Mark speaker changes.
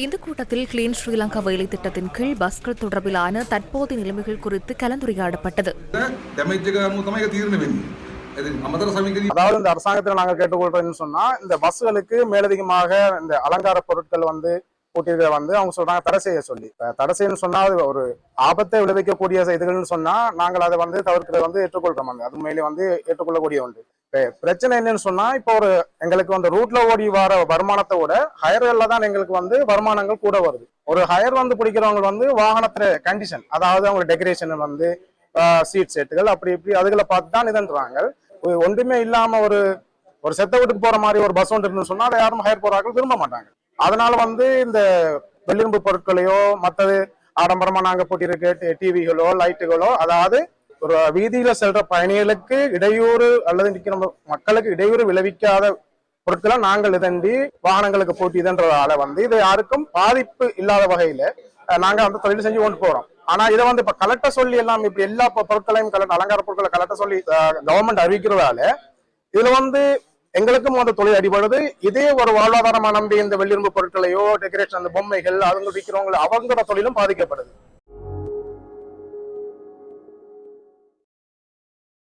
Speaker 1: இந்த கூட்டத்தில் கிளீன் ஸ்ரீலங்கா வேலை திட்டத்தின் கீழ் பஸ்கள் தொடர்பிலான தற்போதைய நிலைமைகள் குறித்து கலந்துரையாடப்பட்டது.
Speaker 2: அதாவது இந்த அரசாங்கத்தில் நாங்கள் கேட்டுக்கொள்றோம்னு சொன்னா இந்த பஸ்களுக்கு மேலதிகமாக இந்த அலங்கார பொருட்கள் வந்து கூட்டியிருக்கிற வந்து அவங்க சொல்றாங்க தடை செய்ய சொல்லி. தடை செய்யணும் சொன்னா ஒரு ஆபத்தை விளைவிக்கக்கூடிய இதுகள்னு சொன்னா நாங்கள் அதை வந்து தவிர்க்கிறத வந்து ஏற்றுக்கொள்றோம் அது மேலே வந்து ஏற்றுக்கொள்ளக்கூடிய ஒன்று. பிரச்சனை என்னன்னு சொன்னா இப்போ ஒரு எங்களுக்கு வந்து ரூட்ல ஓடி வர வருமானத்தை விட ஹையர்ல தான் எங்களுக்கு வந்து வருமானங்கள் கூட வருது. ஒரு ஹையர் வந்து பிடிக்கிறவங்க வந்து வாகனத்துல கண்டிஷன் அதாவது அவங்க டெக்கரேஷன் வந்து சீட் செட்டுகள் அப்படி இப்படி அதுகளை பார்த்து தான் இதுன்றாங்க ஒன்றுமே இல்லாம ஒரு ஒரு செத்த வீட்டுக்கு போற மாதிரி ஒரு பஸ் ஒன்று இருந்துன்னு சொன்னா அதை யாரும் ஹயர் போறார்கள் விரும்ப மாட்டாங்க. அதனால வந்து இந்த வெள்ளிரும்பு பொருட்களையோ மற்றது ஆடம்பரமா நாங்க போட்டிருக்க டிவிகளோ லைட்டுகளோ அதாவது ஒரு வீதியில செல்ற பயணிகளுக்கு இடையூறு அல்லது நிக்கிற மக்களுக்கு இடையூறு விளைவிக்காத பொருட்களை நாங்கள் இதண்டி வாகனங்களுக்கு போட்டிதுன்றதால வந்து இது யாருக்கும் பாதிப்பு இல்லாத வகையில நாங்க அந்த தொழில் செஞ்சு கொண்டு போறோம். ஆனா இதை வந்து இப்ப கலெக்ட சொல்லி எல்லாம் இப்படி எல்லா பொருட்களையும் கலெக்ட் அலங்கார பொருட்களை கலெக்ட சொல்லி கவர்மெண்ட் அறிவிக்கிறதால இதுல வந்து எங்களுக்கும் அந்த தொழில் அடிபடுது. இதே ஒரு வாழ்வாதாரமா நம்பி இந்த வெள்ளிரும்பு பொருட்களையோ டெக்கரேஷன் அந்த பொம்மைகள் அவங்க விற்கிறவங்க அவங்களோட தொழிலும் பாதிக்கப்படுது.